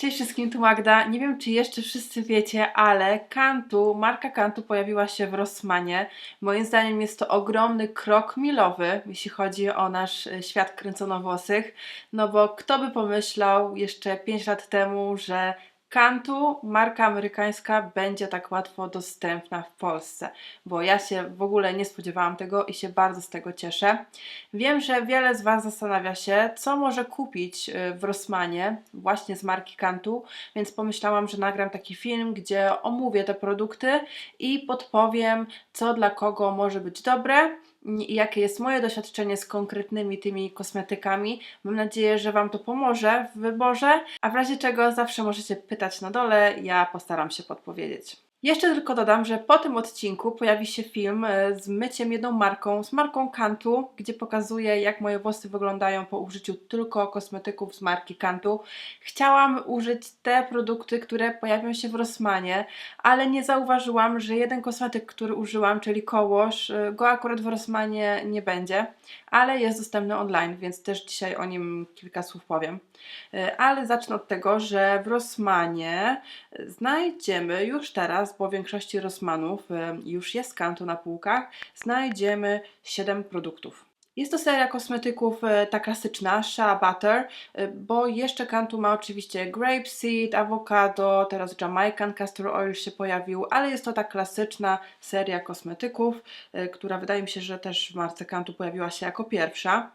Cześć wszystkim, tu Magda. Nie wiem, czy jeszcze wszyscy wiecie, ale Kantu, marka Kantu pojawiła się w Rossmanie. Moim zdaniem jest to ogromny krok milowy, jeśli chodzi o nasz e, świat kręconowłosych. No bo kto by pomyślał jeszcze 5 lat temu, że Kantu, marka amerykańska, będzie tak łatwo dostępna w Polsce, bo ja się w ogóle nie spodziewałam tego i się bardzo z tego cieszę. Wiem, że wiele z Was zastanawia się, co może kupić y, w Rossmanie właśnie z marki Kantu, więc pomyślałam, że nagram taki film, gdzie omówię te produkty i podpowiem, co dla kogo może być dobre jakie jest moje doświadczenie z konkretnymi tymi kosmetykami. Mam nadzieję, że Wam to pomoże w wyborze, a w razie czego zawsze możecie pytać na dole, ja postaram się podpowiedzieć. Jeszcze tylko dodam, że po tym odcinku pojawi się film e, z myciem jedną marką, z marką Kantu, gdzie pokazuję, jak moje włosy wyglądają po użyciu tylko kosmetyków z marki Kantu. Chciałam użyć te produkty, które pojawią się w Rossmanie, ale nie zauważyłam, że jeden kosmetyk, który użyłam, czyli kołosz, e, go akurat w Rossmanie nie będzie, ale jest dostępny online, więc też dzisiaj o nim kilka słów powiem. E, Ale zacznę od tego, że w Rossmanie znajdziemy już teraz, bo w większości Rossmanów e, już jest kantu na półkach, znajdziemy 7 produktów. Jest to seria kosmetyków e, ta klasyczna, Shea Butter, e, bo jeszcze Kantu ma oczywiście grapeseed, awokado, teraz Jamaican castor oil się pojawił, ale jest to ta klasyczna seria kosmetyków, e, która wydaje mi się, że też w marce Kantu pojawiła się jako pierwsza.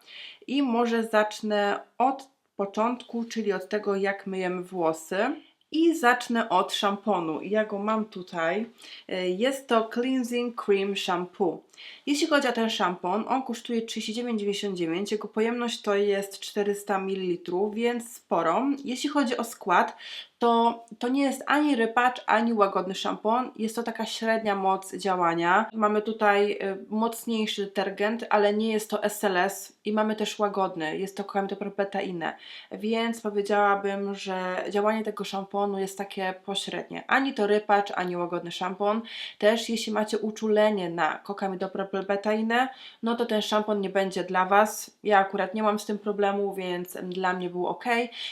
I może zacznę od początku, czyli od tego, jak myjemy włosy. I zacznę od szamponu. Ja go mam tutaj. E, Jest to Cleansing Cream Shampoo. Jeśli chodzi o ten szampon, on kosztuje 39,99. Jego pojemność to jest 400 ml, więc sporo. Jeśli chodzi o skład, to, to nie jest ani rypacz, ani łagodny szampon. Jest to taka średnia moc działania. Mamy tutaj y, mocniejszy detergent, ale nie jest to SLS i mamy też łagodny. Jest to koemtopropetainę, więc powiedziałabym, że działanie tego szamponu jest takie pośrednie. Ani to rypacz, ani łagodny szampon. Też jeśli macie uczulenie na kokamidopropetainę, no to ten szampon nie będzie dla Was. Ja akurat nie mam z tym problemu, więc dla mnie był ok.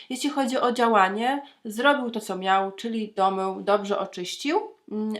Jeśli chodzi o działanie, zrobił to, co miał, czyli domył, dobrze oczyścił,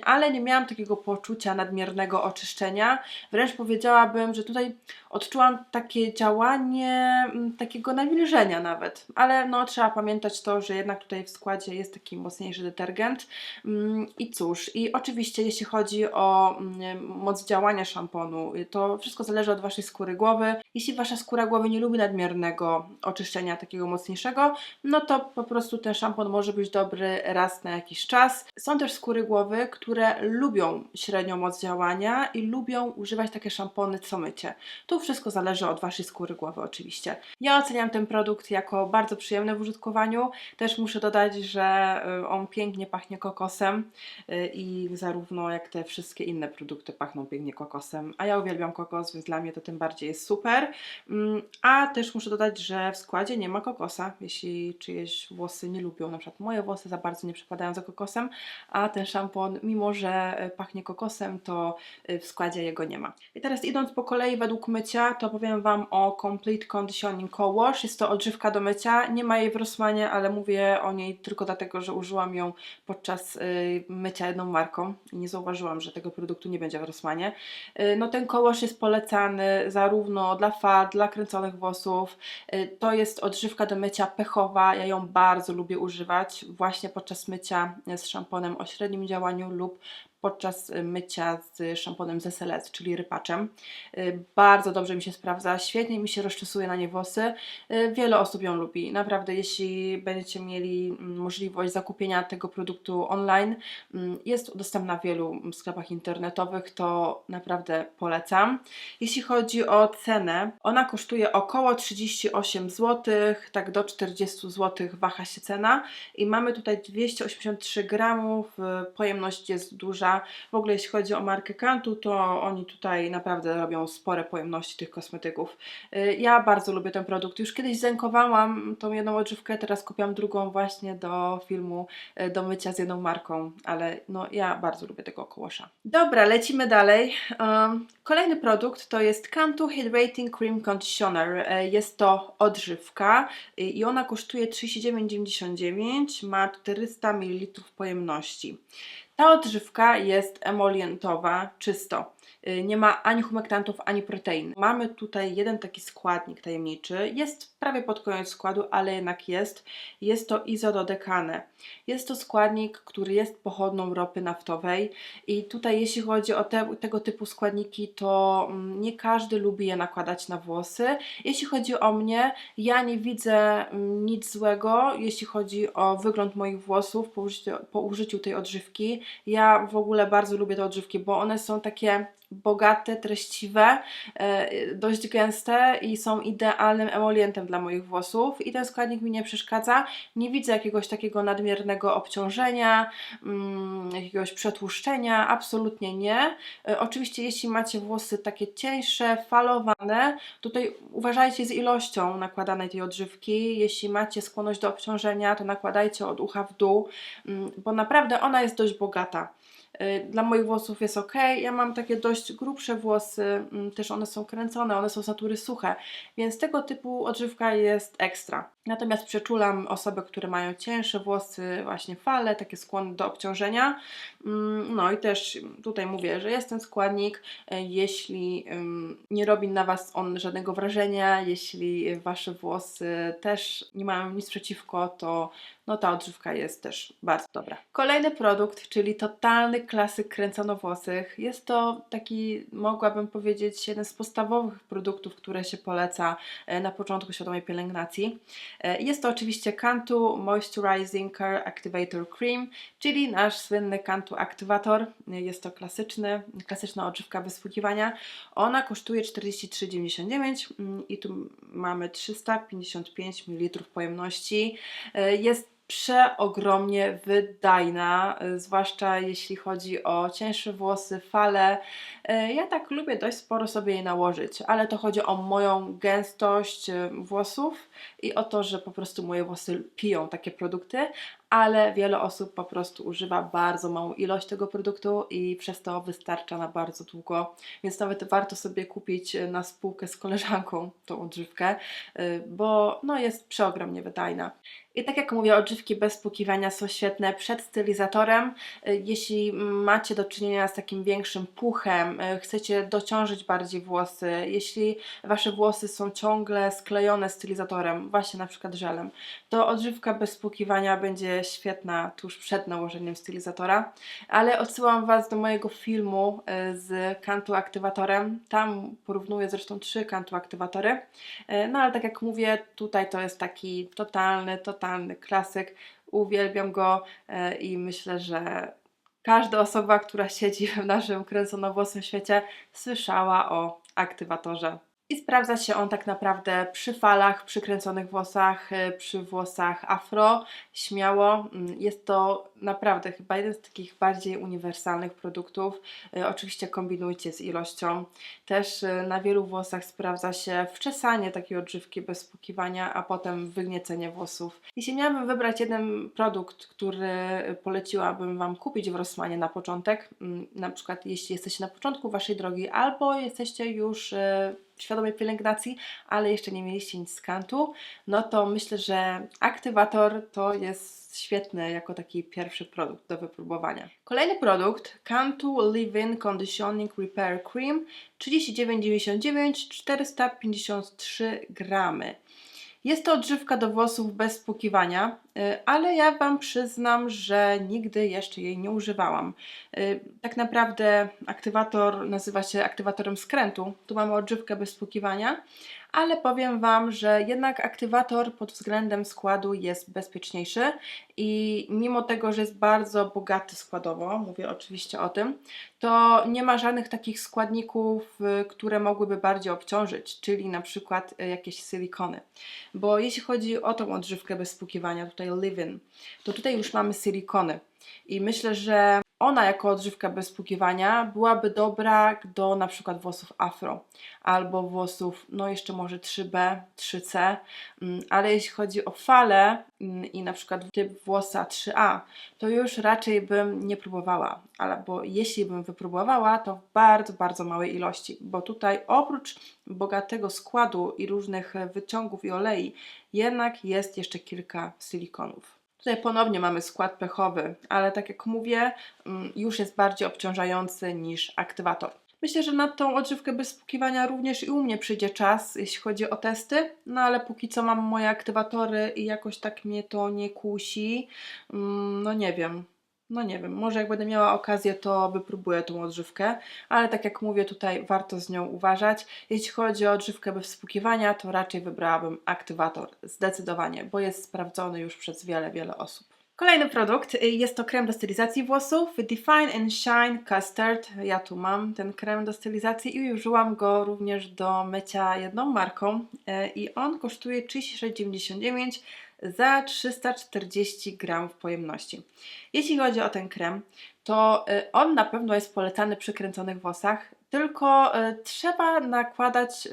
ale nie miałam takiego poczucia nadmiernego oczyszczenia. Wręcz powiedziałabym, że tutaj odczułam takie działanie mm, takiego nawilżenia nawet, ale no trzeba pamiętać to, że jednak tutaj w składzie jest taki mocniejszy detergent. Mm, I cóż, i oczywiście jeśli chodzi o mm, moc działania szamponu, to wszystko zależy od Waszej skóry głowy. Jeśli Wasza skóra głowy nie lubi nadmiernego oczyszczenia takiego mocniejszego, no to po prostu ten szampon może być dobry raz na jakiś czas. Są też skóry głowy, które lubią średnią moc działania i lubią używać takie szampony co mycie. Tu wszystko zależy od Waszej skóry głowy oczywiście. Ja oceniam ten produkt jako bardzo przyjemny w użytkowaniu. Też muszę dodać, że y, on pięknie pachnie kokosem y, i zarówno jak te wszystkie inne produkty pachną pięknie kokosem, a ja uwielbiam kokos, więc dla mnie to tym bardziej jest super. Mm, A też muszę dodać, że w składzie nie ma kokosa, jeśli czyjeś włosy nie lubią, na przykład moje włosy za bardzo nie przepadają za kokosem, a ten szampon, mimo że y, pachnie kokosem, to y, w składzie jego nie ma. I teraz idąc po kolei według mycia, to powiem Wam o Complete Conditioning Co Wash. Jest to odżywka do mycia, nie ma jej w Rossmanie, ale mówię o niej tylko dlatego, że użyłam ją podczas y, mycia jedną marką i nie zauważyłam, że tego produktu nie będzie w Rossmanie. No ten kołosz jest polecany zarówno dla fal, dla kręconych włosów. To jest odżywka do mycia pechowa, ja ją bardzo lubię używać właśnie podczas mycia z szamponem o średnim działaniu zaangażowaniu lub podczas y, mycia z szamponem z SLS, czyli rypaczem. Y, Bardzo dobrze mi się sprawdza, świetnie mi się rozczesuje na nie włosy. Y, Wiele osób ją lubi. Naprawdę, jeśli będziecie mieli mm, możliwość zakupienia tego produktu online, mm, jest dostępna w wielu sklepach internetowych, to naprawdę polecam. Jeśli chodzi o cenę, ona kosztuje około 38 zł, tak do 40 zł waha się cena i mamy tutaj 283 gramów, pojemność jest duża, W ogóle jeśli chodzi o markę Kantu, to oni tutaj naprawdę robią spore pojemności tych kosmetyków. Y, Ja bardzo lubię ten produkt. Już kiedyś zękowałam tą jedną odżywkę, teraz kupiłam drugą właśnie do filmu y, do mycia z jedną marką, ale no ja bardzo lubię tego kołosza. Dobra, lecimy dalej. Um, kolejny produkt to jest Kantu Hydrating Cream Conditioner. E, Jest to odżywka y, i ona kosztuje 39,99, ma 400 ml pojemności. Ta odżywka jest emolientowa czysto. Y, Nie ma ani humektantów, ani protein. Mamy tutaj jeden taki składnik tajemniczy. Jest prawie pod koniec składu, ale jednak jest. Jest to izododekane. Jest to składnik, który jest pochodną ropy naftowej i tutaj jeśli chodzi o te, tego typu składniki, to mm, nie każdy lubi je nakładać na włosy. Jeśli chodzi o mnie, ja nie widzę mm, nic złego, jeśli chodzi o wygląd moich włosów po użyciu, po użyciu tej odżywki. Ja w ogóle bardzo lubię te odżywki, bo one są takie bogate, treściwe, e, dość gęste i są idealnym emolientem dla moich włosów i ten składnik mi nie przeszkadza. Nie widzę jakiegoś takiego nadmiernego obciążenia, mm, jakiegoś przetłuszczenia, absolutnie nie. E, Oczywiście jeśli macie włosy takie cieńsze, falowane, tutaj uważajcie z ilością nakładanej tej odżywki. Jeśli macie skłonność do obciążenia, to nakładajcie od ucha w dół, mm, bo naprawdę ona jest dość bogata. Y, Dla moich włosów jest ok. Ja mam takie dość grubsze włosy, mm, też one są kręcone, one są z natury suche, więc tego typu odżywka jest ekstra. Natomiast przeczulam osoby, które mają cięższe włosy, właśnie fale, takie skłonne do obciążenia. Mm, No i też tutaj mówię, że jest ten składnik, y, jeśli nie robi na Was on żadnego wrażenia, jeśli Wasze włosy też nie mają nic przeciwko, to no ta odżywka jest też bardzo dobra. Kolejny produkt, czyli totalny klasyk kręconowłosych. Jest to taki, mogłabym powiedzieć, jeden z podstawowych produktów, które się poleca e, na początku świadomej pielęgnacji. E, Jest to oczywiście Cantu Moisturizing Care Activator Cream, czyli nasz słynny Cantu Aktywator. E, Jest to klasyczny, klasyczna odżywka wysługiwania. Ona kosztuje 43,99 mm, i tu mamy 355 ml pojemności. Jest przeogromnie wydajna, y, zwłaszcza jeśli chodzi o cięższe włosy, fale. Y, Ja tak lubię dość sporo sobie je nałożyć, ale to chodzi o moją gęstość y, włosów i o to, że po prostu moje włosy piją takie produkty, ale wiele osób po prostu używa bardzo małą ilość tego produktu i przez to wystarcza na bardzo długo, więc nawet warto sobie kupić na spółkę z koleżanką tą odżywkę, bo no, jest przeogromnie wydajna. I tak jak mówię, odżywki bez spłukiwania są świetne przed stylizatorem. Y, Jeśli macie do czynienia z takim większym puchem, y, chcecie dociążyć bardziej włosy, jeśli wasze włosy są ciągle sklejone stylizatorem, właśnie na przykład żelem, to odżywka bez spłukiwania będzie świetna tuż przed nałożeniem stylizatora. Ale odsyłam Was do mojego filmu y, z kantu aktywatorem. Tam porównuję zresztą trzy kantu aktywatory. No ale tak jak mówię, tutaj to jest taki totalny, totalny klasyk. Uwielbiam go y, i myślę, że każda osoba, która siedzi w naszym kręconowłosym świecie, słyszała o aktywatorze. I sprawdza się on tak naprawdę przy falach, przy kręconych włosach, y, przy włosach afro, śmiało. Mm, Jest to naprawdę chyba jeden z takich bardziej uniwersalnych produktów. Y, Oczywiście kombinujcie z ilością. Też y, na wielu włosach sprawdza się wczesanie takiej odżywki bez spłukiwania, a potem wygniecenie włosów. Jeśli miałabym wybrać jeden produkt, który poleciłabym Wam kupić w Rossmanie na początek, mm, na przykład jeśli jesteście na początku Waszej drogi albo jesteście już y, świadomej pielęgnacji, ale jeszcze nie mieliście nic z kantu, no to myślę, że aktywator to jest świetny jako taki pierwszy produkt do wypróbowania. Kolejny produkt Cantu Leave-In Conditioning Repair Cream 39,99 453 gramy. Jest to odżywka do włosów bez spłukiwania, ale ja Wam przyznam, że nigdy jeszcze jej nie używałam. Y, Tak naprawdę aktywator nazywa się aktywatorem skrętu. Tu mamy odżywkę bez spłukiwania, ale powiem Wam, że jednak aktywator pod względem składu jest bezpieczniejszy i mimo tego, że jest bardzo bogaty składowo, mówię oczywiście o tym, to nie ma żadnych takich składników, y, które mogłyby bardziej obciążyć, czyli na przykład y, jakieś silikony. Bo jeśli chodzi o tą odżywkę bez spłukiwania, tutaj live-in, to tutaj już mamy silikony. I myślę, że ona jako odżywka bez spłukiwania byłaby dobra do na przykład włosów afro albo włosów, no jeszcze może 3B, 3C, mm, ale jeśli chodzi o fale mm, i na przykład typ włosa 3A, to już raczej bym nie próbowała, albo jeśli bym wypróbowała, to w bardzo, bardzo małej ilości, bo tutaj oprócz bogatego składu i różnych wyciągów i olei, jednak jest jeszcze kilka silikonów. Tutaj ponownie mamy skład pechowy, ale tak jak mówię, mm, już jest bardziej obciążający niż aktywator. Myślę, że na tą odżywkę bez spłukiwania również i u mnie przyjdzie czas, jeśli chodzi o testy, no ale póki co mam moje aktywatory i jakoś tak mnie to nie kusi, mm, no nie wiem. No nie wiem, może jak będę miała okazję, to wypróbuję tą odżywkę, ale tak jak mówię, tutaj warto z nią uważać. Jeśli chodzi o odżywkę bez spłukiwania, to raczej wybrałabym aktywator, zdecydowanie, bo jest sprawdzony już przez wiele, wiele osób. Kolejny produkt y, jest to krem do stylizacji włosów Define and Shine Custard. Ja tu mam ten krem do stylizacji i użyłam go również do mycia jedną marką y, i on kosztuje 36,99 za 340 gramów pojemności. Jeśli chodzi o ten krem, to y, on na pewno jest polecany przy kręconych włosach, tylko trzeba nakładać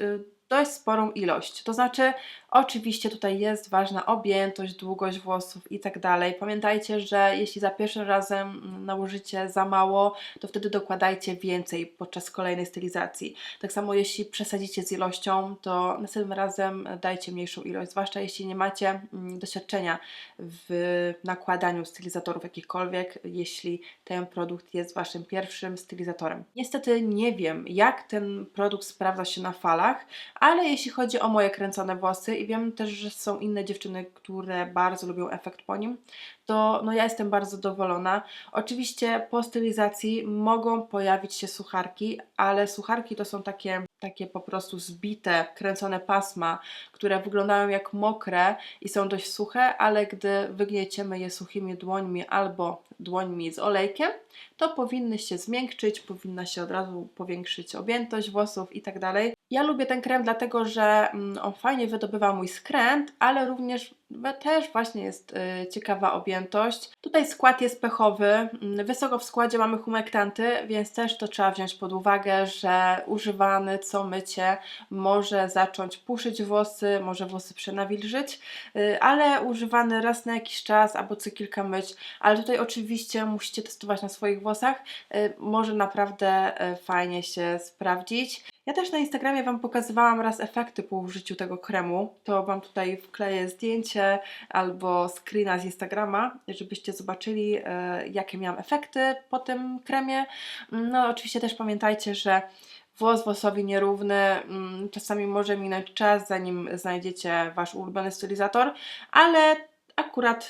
dość sporą ilość. To znaczy, oczywiście tutaj jest ważna objętość, długość włosów i tak dalej. Pamiętajcie, że jeśli za pierwszym razem nałożycie za mało, to wtedy dokładajcie więcej podczas kolejnej stylizacji. Tak samo jeśli przesadzicie z ilością, to następnym razem dajcie mniejszą ilość, zwłaszcza jeśli nie macie mm, doświadczenia w nakładaniu stylizatorów jakichkolwiek, jeśli ten produkt jest Waszym pierwszym stylizatorem. Niestety nie wiem, jak ten produkt sprawdza się na falach, ale jeśli chodzi o moje kręcone włosy i wiem też, że są inne dziewczyny, które bardzo lubią efekt po nim, to no ja jestem bardzo zadowolona. Oczywiście po stylizacji mogą pojawić się sucharki, ale sucharki to są takie, takie po prostu zbite, kręcone pasma, które wyglądają jak mokre i są dość suche, ale gdy wygnieciemy je suchymi dłońmi albo dłońmi z olejkiem, to powinny się zmiękczyć, powinna się od razu powiększyć objętość włosów i tak dalej. Ja lubię ten krem dlatego, że mm, on fajnie wydobywa mój skręt, ale również też właśnie jest y, ciekawa objętość. Tutaj skład jest pechowy, mm, wysoko w składzie mamy humektanty, więc też to trzeba wziąć pod uwagę, że używany co mycie może zacząć puszyć włosy, może włosy przenawilżyć, y, ale używany raz na jakiś czas albo co kilka myć, ale tutaj oczywiście musicie testować na swoich włosach, y, może naprawdę fajnie się sprawdzić. Ja też na Instagramie Wam pokazywałam raz efekty po użyciu tego kremu. To Wam tutaj wkleję zdjęcie albo screena z Instagrama, żebyście zobaczyli, e, jakie miałam efekty po tym kremie. No, oczywiście też pamiętajcie, że włos włosowi nierówny, mm, czasami może minąć czas, zanim znajdziecie Wasz ulubiony stylizator, ale akurat.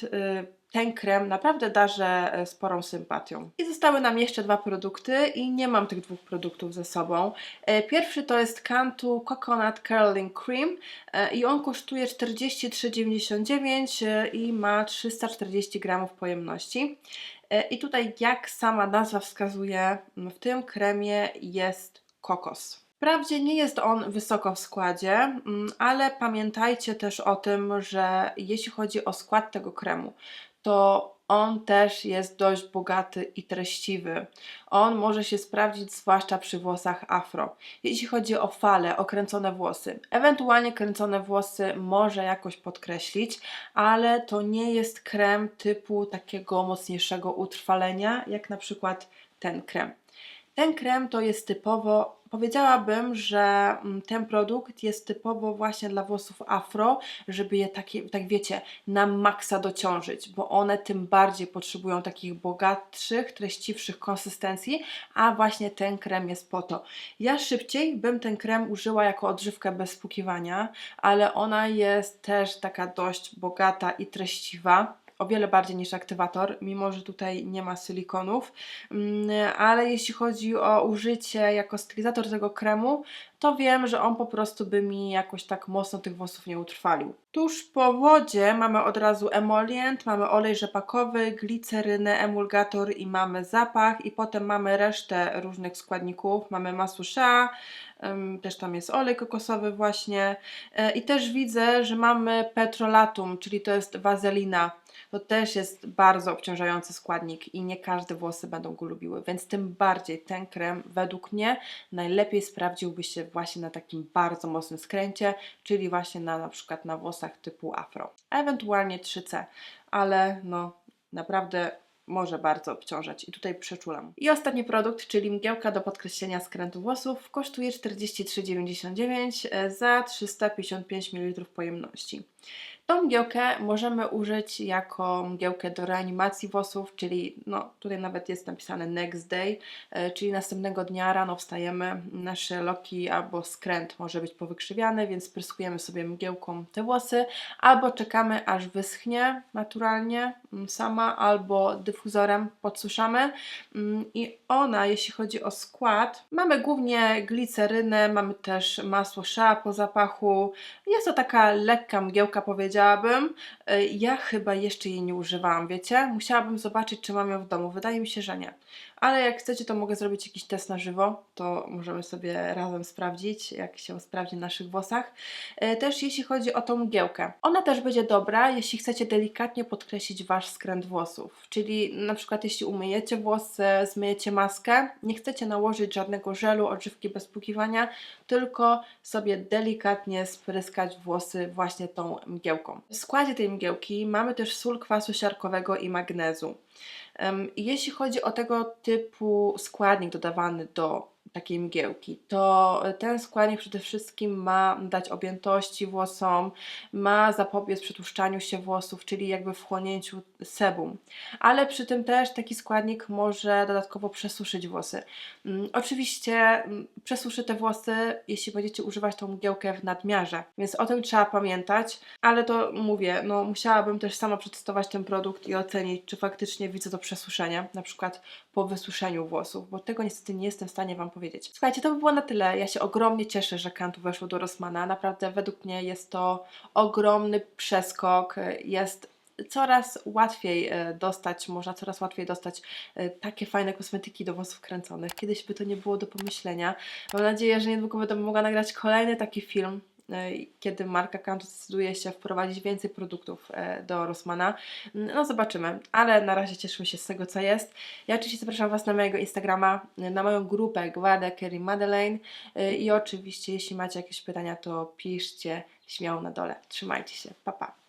Ten krem naprawdę darzę e, sporą sympatią. I zostały nam jeszcze dwa produkty i nie mam tych dwóch produktów ze sobą. E, pierwszy to jest Cantu Coconut Curling Cream e, i on kosztuje 43,99 i ma 340 gramów pojemności. I tutaj, jak sama nazwa wskazuje, w tym kremie jest kokos. Wprawdzie nie jest on wysoko w składzie, ale pamiętajcie też o tym, że jeśli chodzi o skład tego kremu, to on też jest dość bogaty i treściwy. On może się sprawdzić zwłaszcza przy włosach afro. Jeśli chodzi o fale, o kręcone włosy, ewentualnie kręcone włosy może jakoś podkreślić, ale to nie jest krem typu takiego mocniejszego utrwalenia, jak na przykład ten krem. Ten krem to jest typowo Powiedziałabym, że mm, ten produkt jest typowo właśnie dla włosów afro, żeby je takie, tak wiecie, na maksa dociążyć, bo one tym bardziej potrzebują takich bogatszych, treściwszych konsystencji, a właśnie ten krem jest po to. Ja szybciej bym ten krem użyła jako odżywkę bez spłukiwania, ale ona jest też taka dość bogata i treściwa o wiele bardziej niż aktywator, mimo że tutaj nie ma silikonów, mm, ale jeśli chodzi o użycie jako stylizator tego kremu, to wiem, że on po prostu by mi jakoś tak mocno tych włosów nie utrwalił. Tuż po wodzie mamy od razu emolient, mamy olej rzepakowy, glicerynę, emulgator i mamy zapach i potem mamy resztę różnych składników, mamy masło shea, też tam jest olej kokosowy właśnie e, i też widzę, że mamy petrolatum, czyli to jest wazelina to też jest bardzo obciążający składnik i nie każde włosy będą go lubiły, więc tym bardziej ten krem według mnie najlepiej sprawdziłby się właśnie na takim bardzo mocnym skręcie, czyli właśnie na na przykład na włosach typu afro, a ewentualnie 3C, ale no naprawdę może bardzo obciążać i tutaj przeczulam. I ostatni produkt, czyli mgiełka do podkreślenia skrętu włosów, kosztuje 43,99 e, za 355 ml pojemności. Tą mgiełkę możemy użyć jako mgiełkę do reanimacji włosów, czyli no tutaj nawet jest napisane next day, e, czyli następnego dnia rano wstajemy, nasze loki albo skręt może być powykrzywiany, więc pryskujemy sobie mgiełką te włosy, albo czekamy aż wyschnie naturalnie mm, sama, albo dyfuzorem podsuszamy. Mm, i ona, jeśli chodzi o skład, mamy głównie glicerynę, mamy też masło shea po zapachu, jest to taka lekka mgiełka powiedziałabym, E, ja chyba jeszcze jej nie używałam, wiecie, musiałabym zobaczyć czy mam ją w domu, wydaje mi się, że nie, ale jak chcecie to mogę zrobić jakiś test na żywo, to możemy sobie razem sprawdzić jak się sprawdzi na naszych włosach. E, Też jeśli chodzi o tą mgiełkę, ona też będzie dobra, jeśli chcecie delikatnie podkreślić Wasz skręt włosów, czyli na przykład jeśli umyjecie włosy, zmyjecie maskę, nie chcecie nałożyć żadnego żelu, odżywki bez płukiwania, tylko sobie delikatnie spryskać włosy właśnie tą mgiełką. W składzie tej mgiełki mamy też sól kwasu siarkowego i magnezu. Jeśli chodzi o tego typu składnik dodawany do takiej mgiełki, to ten składnik przede wszystkim ma dać objętości włosom, ma zapobiec przetłuszczaniu się włosów, czyli jakby wchłonięciu sebum, ale przy tym też taki składnik może dodatkowo przesuszyć włosy. Mm, Oczywiście mm, przesuszy te włosy, jeśli będziecie używać tą mgiełkę w nadmiarze, więc o tym trzeba pamiętać, ale to mówię, no musiałabym też sama przetestować ten produkt i ocenić, czy faktycznie widzę to przesuszenie, na przykład po wysuszeniu włosów, bo tego niestety nie jestem w stanie Wam powiedzieć. Słuchajcie, to by było na tyle. Ja się ogromnie cieszę, że Kantu weszło do Rossmana. Naprawdę według mnie jest to ogromny przeskok. Jest coraz łatwiej e, dostać, można coraz łatwiej dostać e, takie fajne kosmetyki do włosów kręconych. Kiedyś by to nie było do pomyślenia. Mam nadzieję, że niedługo będę mogła nagrać kolejny taki film, kiedy marka Kantu zdecyduje się wprowadzić więcej produktów e, do Rossmana. No zobaczymy, ale na razie cieszymy się z tego, co jest. Ja oczywiście zapraszam Was na mojego Instagrama, na moją grupę Gwada Kerry Madeleine e, i oczywiście jeśli macie jakieś pytania, to piszcie śmiało na dole. Trzymajcie się, pa pa!